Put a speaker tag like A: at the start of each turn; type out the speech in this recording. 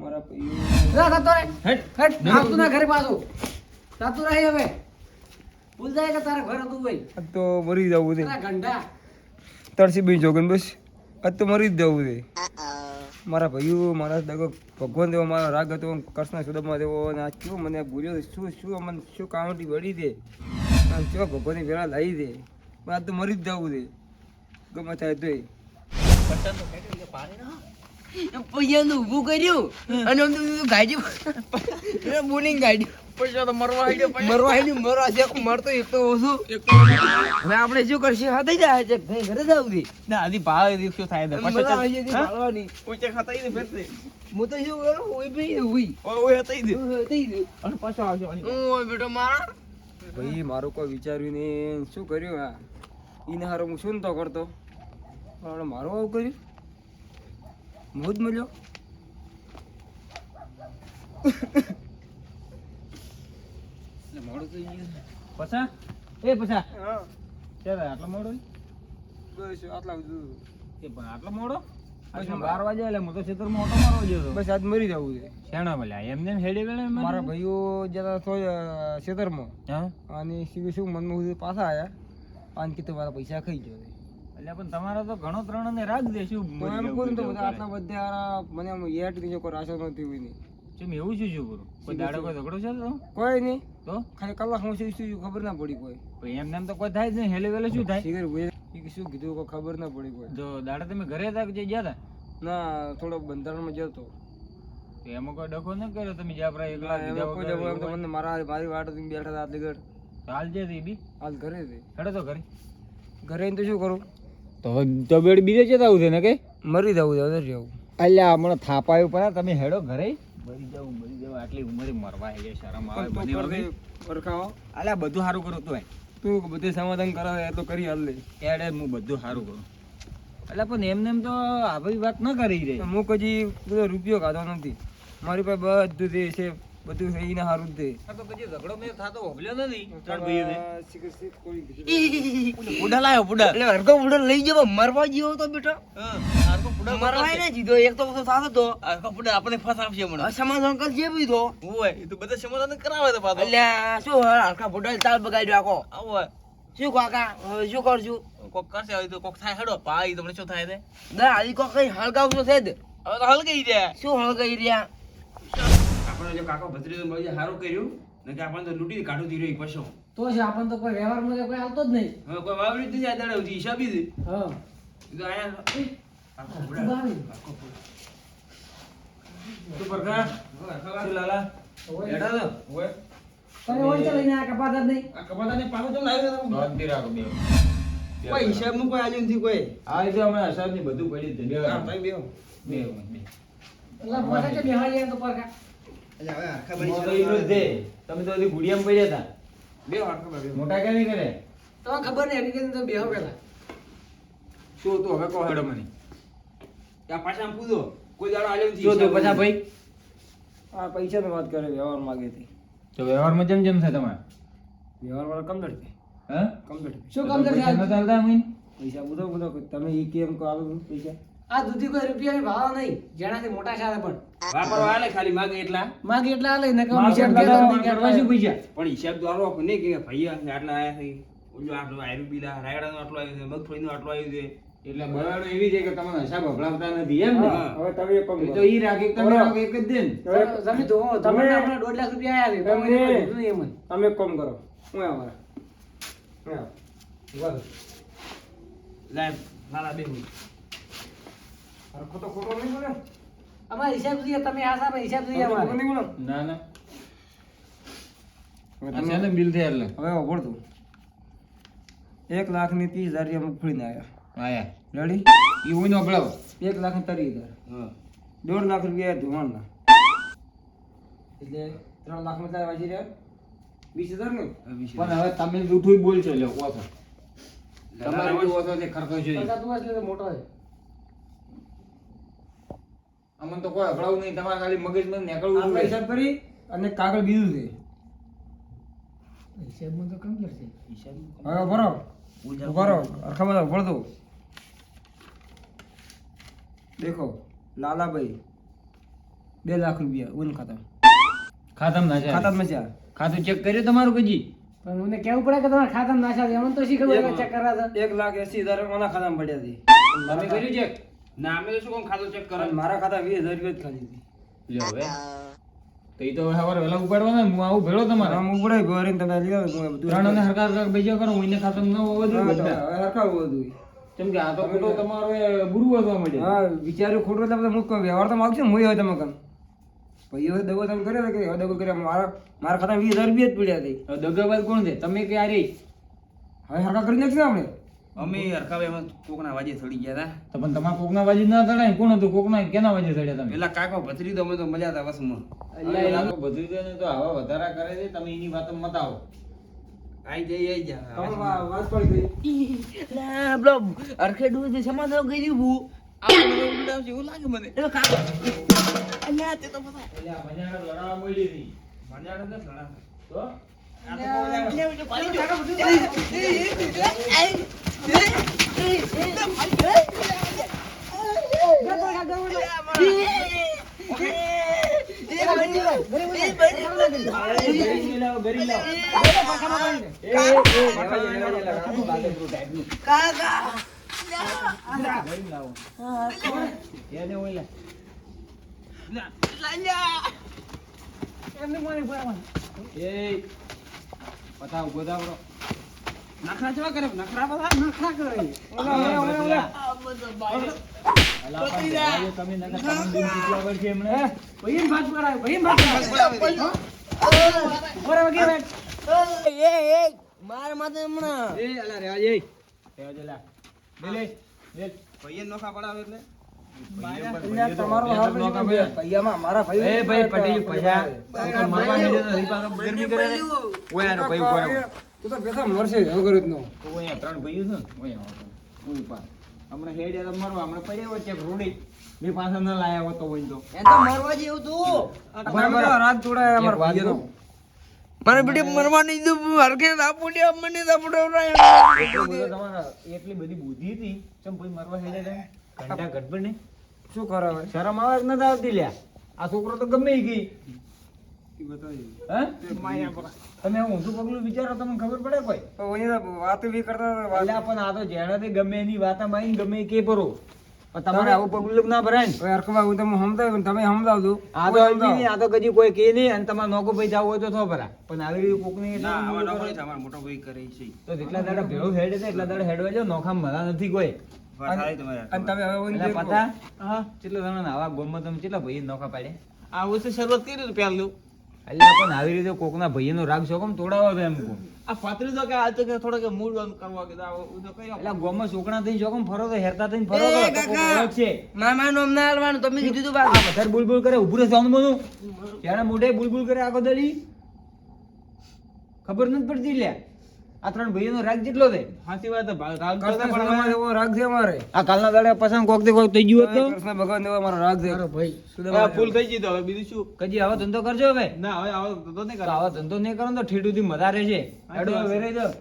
A: મારા પૈયું
B: થતો રે.
C: હેટ.
B: હેટ આવતું ના ઘરે પાછું. જાતું રહી હવે. ભૂલ જાય કે તારા ઘર હતું ભાઈ?
A: તો મરી જવું છે.
B: ગંડા.
A: તરસી બી જોગન બસ. આજ તો મરી જ જવું છે. મારા ભાઈઓ મારા દગો ભગવાન દેવો મારો રાગ હતો કૃષ્ણ સુદમાં દેવો અને આ શું મને ભૂલ્યો શું શું મને શું કામટી વળી દે અને શું ભગવાનની વેળા લાવી દે પણ આ તો મરી જ જવું છે. ગમે થાય તોય.
D: પૈયાનું ઊભું કર્યું અને આમ તું ગાડી બોલિંગ ગાડી.
C: પૈસા તો મરવા
D: મરવા મરવા છે મરતો એક તો ઓછું. હવે આપણે શું કરશું? હા થઈ જાય છે ભાઈ ઘરે જાવ દી
C: ના આધી ભાવ એ થાય તો?
D: ભાળવાની.
C: ખાતા ફેરતે
D: હું શું કરું? ઓય ભાઈ ઓય
C: ઓય ઓય હતા ઈ દે.
D: ઓય થઈ ગયું
C: અને પાછો આવજો
D: ઓય બેટો મારા?
A: ભાઈ મારું કોઈ વિચાર્યું ને શું કર્યું એને હારો હું શું તો કરતો? પણ મારું આવું કર્યું? હું જ મળ્યો
C: મોડું થઈ ગયું. પછા? એ પછા. ચાલ આટલો મોડો
A: બસ આટલા
C: એ પણ આટલો મોડો? બાર વાગે એટલે મોટો તો ખેતરમાં ઓટો મારવા ગયો
A: બસ આજ મરી જવું છે.
C: શેણા મળ્યા. એમને હેડી ગયેલા
A: મારા ભાઈઓ જતા થોય ખેતરમાં.
C: હા?
A: અને શું શું મનમાં સુધી પાછા આવ્યા અને કીધું મારા પૈસા ખાઈ ગયો.
C: એટલે પણ તમારો તો ઘણો ત્રણ ને રાખ દે શું
A: તો એમ કહું ને તો બધા આટલા બધા મને આમ યાદ નહીં કોઈ રાશો નથી હોય નહીં
C: ચમ એવું શું શું કરું કોઈ દાડો કોઈ ઝઘડો છે તો?
A: કોઈ નહીં.
C: તો?
A: ખાલી કલાક હું શું શું ખબર ના પડી કોઈ.
C: એમને એમ તો કોઈ થાય જ નહીં. હેલે વેલે શું થાય?
A: ભાઈ શું કીધું કોઈ ખબર ના પડી કોઈ.
C: જો દાડા તમે ઘરે હતા કે ગયા હતા?
A: ના થોડો બંધારણમાં જતો
C: તો. એમાં કોઈ ડખો ન કર્યો તમે જાપરા એકલા
A: એમાં કોઈ
C: વગર
A: એમ તો મને મારા મારી વાટ બેઠા હતા આટલી ઘર
C: હાલ જે હતી બી?
A: હાલ ઘરે હતી.
C: હેડો તો ઘરે.
A: ઘરે તો શું કરું?
C: તો તો બેડ બીજે જતા આવું છે ને કે?
A: મરી જવું છે અંદર જવું.
C: અલ્યા હમણાં થાપાયું પણ તમે હેડો ઘરે. મરી જાવ મરી જાવ આટલી ઉંમરે મરવા હે શરમ આવે બને
A: તું
C: વગર. અલ્યા બધું સારું કરો તું
A: તું બધે સમાધાન કરાવે એ તો કરી હાલ લે
C: એડે હું બધું સારું કરું. એટલે પણ એમને એમ તો આવી વાત ન કરી રહી
A: હું કજી બધો રૂપિયો ખાધો નથી. મારી પાસે બધું જે છે બધું છે
C: તો કદી ઝઘડો મેં થાતો હોભલ્યો નથી
A: દે
C: બુડા લાયો બુડા
D: એટલે હરકો ફૂડો લઈ જવો મરવા જેવો તો બેટો. મરવાય ને જીધો એક તો થાતો તો.
C: આપણે ફસાવશે
D: આ સમાધાન કર જે બી તો
C: હોય એ તો બધા સમાધાન કરાવે તો પાછો.
D: શું હરકા ફૂડો તાલ બગાડ્યો આખો?
C: આવું
D: શું કાકા શું કરશું
C: કોક કરશે હવે તો કોક થાય હેડો. પાઈ તમને શું થાય તે?
D: ના આલી કોક કઈ હળગાવ છે જ
C: હવે તો હલગઈ જાય.
D: શું હળગાઈ રહ્યા?
E: આપણે જો કાકો ભત્રીજો મળીને સારું કર્યું. ને કે આપણને તો લૂંટી કાઢું દી રહી પશો.
B: તો છે આપણને તો કોઈ વ્યવહારમાં કોઈ આવતો જ નહીં.
E: હવે કોઈ વાવરી જ આ દાડે ઉધી હિસાબી દે
B: હા.
E: તો આયા. કાકો ભૂડા.
B: બાવી.
E: તું પરખા? શું લાલા? બેઠા તો ઓય.
B: તને ઓળચે લઈને આ કપાતા નહીં.
E: આ કપાતાને પાછો ચમ લાવ્યો તો?
C: શાંતિ રાખો બે.
E: કોઈ આલ્યું નથી કોઈ?
C: હા તો હમણાં હિસાબની બધું પડ્યું જ બે. બે બે
B: એટલે કે તો પરકા
C: તમે તો હજી ગુડિયામાં પડ્યા હતા.
E: બેહો આખા
C: મોટા કેવી કરે?
B: તો ખબર નહીં એની તો બેહો પેલા
E: શું તું હવે કહો હેડો મને. ત્યાં પાછા પૂછો. કોઈ દાડો આલ્યો નથી
C: તો પછા ભાઈ.
A: આ પૈસાની વાત કરે વ્યવહાર માંગે છે
C: તો વ્યવહારમાં જેમ જેમ છે તમારે.
A: વ્યવહાર વાળા કમ છે
C: હા
A: કમ્પ્લીટ
B: શું કમ કરશે
C: પૈસા
A: બધો બધો તમે ઈ કેમ કહો આલો પૈસા.
B: આ દૂધી કોઈ રૂપિયા ભાવ નહીં. જેનાથી મોટા સારા પણ.
E: વાપરવા આલે ખાલી માગે એટલા.
B: માગે એટલા આલે ને કહું હિસાબ
C: એટલા
B: કેતો
C: દાડા
B: નહીં
C: કરવા શું પૈસા?
E: પણ હિસાબ તો આલો નહીં કે ભાઈ આટલા આયા છે. ઓલું આટલું આયરું બિલા રાયડાનું આટલું આવ્યું છે મગફળીનું આટલું આવ્યું છે.
C: એટલે બરાબર એવી છે કે તમને હિસાબ હભળાવતા નથી એમ ને?
A: હવે તમે કામ કરો.
C: તો ઈ રાખે તમે એક જ દે ને.
B: તમે તો તમે આપણે લાખ રૂપિયા આયા છે તમે એમ
A: તમે એક કરો. હું અમારે હું રહો.
E: બે હું
A: હરખો તો ખોટો નહીં બોલે.
B: અમારે હિસાબ જોઈએ તમે આ સામે હિસાબ જોઈએ અમારે.
A: નહીં બોલે.
C: ના ના. બિલ થયા એટલે.
A: હવે તું. એક લાખની ત્રીસ હજાર રૂપિયા મગફળી ના આવ્યા.
C: આયા.
A: રેડી
C: ઈ હું નો હભળાવો
A: એક લાખની તરી હજાર. દોઢ લાખ રૂપિયા ધોવાણના એટલે ત્રણ લાખમાં તારે વાંચી રહ્યા? વીસ હજાર ને?
C: પણ હવે તમે જૂઠું બોલશો લ્યો ઓછો. તમારે ઓછો. છે ખર્ચો
B: એટલે મોટો છે.
C: અમને તો કોઈ અકળાવું નહીં. તમારે ખાલી મગજમાં નીકળવું
A: આપણે હિસાબ કરી અને કાગળ બીજું છે
B: હિસાબમાં તો કેમ કરશે હિસાબ
A: હવે ભરો. ભરો અરખા બધા ભર દો દેખો લાલાભાઈ બે લાખ રૂપિયા ઓન ખાતા.
C: ખાતામાં ના ચાલે.
A: ખાતામાં નાખ્યા.
C: ખાતું ચેક કર્યું તમારું કજી
B: પણ મને કેવું પડે કે તમારા ખાતામાં નાખ્યા છે? મને તો શી ખબર ચેક કરવા
A: એક લાખ એસી હજાર મારા ખાતામાં પડ્યા છે.
C: તમે કર્યું ચેક
E: ના અમે તો શું કામ ખાતું ચેક કરે.
A: મારા ખાતા વીસ હજાર રૂપિયા જ ખાલી હતી.
C: લ્યો હવે. તો ઈ તો સવારે વહેલા ઉપાડવાના હું આવું ભેળો તમારે.
A: આમ ઉપડાય ભરીને તમે લઈ આવો હું બધું
C: ત્રણ અને હરકાર હરકાર બીજા કરો હું એને ખાતામાં ન હોવા દઉં
A: હા, તો
C: બધા.
A: હવે બધું
C: કેમ કે આ તો ખોટો તમારો એ બુરું વધવા માંડે
A: હા વિચાર્યું ખોટો એટલે હું વ્યવહાર તો માગશે હું હવે તમે કમ પછી હવે દગો તમે કર્યો કે હવે દગો કર્યા? મારા મારા ખાતા વીસ હજાર રૂપિયા જ પડ્યા હતી
C: દગાબાજ કોણ છે? તમે ક્યારે
A: હવે હરખા કરી નાખશે આપણે?
E: અમે હરખાવે એમાં કોકના વાજે ચડી ગયા હતા
C: તો પણ તમારા કોકના વાજે ના ચડાય? કોણ હતું? કોકના કેના વાજે ચડ્યા તમે?
E: પેલા કાકો ભત્રી તો અમે તો મજા હતા વસમાં.
C: અલ્યા, ભત્રી લોકો ને તો આવા વધારા કરે છે તમે એની વાત મત આવો
E: આઈ જઈ આઈ જા.
A: તમે વાત પડી ગઈ.
D: લા, પેલો અરખેડું છે સમાધાન મને ઉડાવશે એવું લાગે મને. એ કાકા અલ્યા તે તો બધા
C: અલ્યા, ભજાડા લડાવા મોડી હતી.
E: મજા નથી
C: તો? ગરી મને એ, એ, ઊભો. એ, પતાવ,
E: નખરા જવા કરે નખરા બધા
C: નખરા કરે. ઓલા તમે
B: ઓલા. બધો
D: એ એ માર માથે હમણાં.
C: એ, અલા, રે જઈ, લા. લે.
E: ભાઈએ નોખા પડાવે એટલે.
C: ભાઈ ભાઈ ને. હમણાં મરવા, હમણાં પડ્યા વચ્ચે રોડી. મેં પાછા ન લાયા હોત તો.
D: એ તો. મરવા જેવું તું.
A: બરાબર રાત
C: એક
A: અમારા ભાઈઓનો.
C: કહું?
D: મને બેટી મરવા નહીં હરખે મને દાપુડ્યા
C: એટલો બધો તમારા એટલી બધી બુદ્ધિ હતી. ચમ ભાઈ મરવા હેડ્યા ઘંટા ગડબડ નહીં?
A: શું કરો હવે?
C: શરમ આવે કે નથી આવતી લ્યા? આ છોકરો તો ગમે ગઈ. તમે ઊંધું પગલું વિચારો તમને ખબર પડે કોઈ?
A: તો વાતો બી કરતા
C: પણ આ તો જેનાથી ગમે એની વાતામાં આવીને ગમે કે ભરો તમારે આવું પગલું ના ભરાય ને.
A: હરખમાં હું તમે સમજાવ તમે સમજાવજો.
C: આ તો આ તો કદી કોઈ કે નહીં અને તમારે નોકો ભાઈ જવું હોય તો થો ભરા પણ આવી એટલે
E: ના મોટો ભાઈ કરે. છે
C: તો જેટલા દાડા ભેળો હેડે છે એટલા દાડા હેડવા જાવ નોખા મળા નથી કોઈ.
E: વાત
A: અને તમે હવે ઓલી
C: એટલે
A: જે-
C: પતા હા કેટલા જણા આવા ગોમમાં તમે કેટલા ભાઈ નોખા પાડ્યા?
D: આવું તો શરૂઆત કરી પહેલું.
C: એટલે પણ આવી રીતે કોકના ભાઈનો રાગ છો કેમ તોડાવો છો એમ કહું.
D: આ પાત્રી તો કે આ તો કે થોડો કે મૂડ ઓન કરવા કે આવું તો કઈ
C: એટલે ગોમાં છોકરા થઈને જો કેમ ફરો તો હેરતા થઈને ફરો તો.
D: કોક મામા નું અમને હાલવાનું તમે કીધું તું
C: બુલબુલ કરે ઉભું રહે જવાનું બધું ત્યારે મોઢે બુલબુલ કરે આખો દડી ખબર નથી પડતી લ્યા. આ ત્રણ ભાઈઓનો રાગ જેટલો છે.
D: સાચી વાત છે, ભાઈ, રાગ પણ
A: એવો રાગ છે અમારે.
C: આ કાલના દાડે પસંદ કોકથી કોક થઈ ગયું હતું?
A: કૃષ્ણ ભગવાન એવો અમારો રાગ છે.
D: ભાઈ.
A: સુદામા
D: આ ફૂલ થઈ ગઈ તો હવે બીજું શું?
C: કજી આવો ધંધો કરજો હવે.
D: ના હવે આવો ધંધો નહીં કરો
C: આવો ધંધો નહીં કરો તો ઠીડુથી મજા રહે છે હેડો હવે વેરાઈ જાઓ.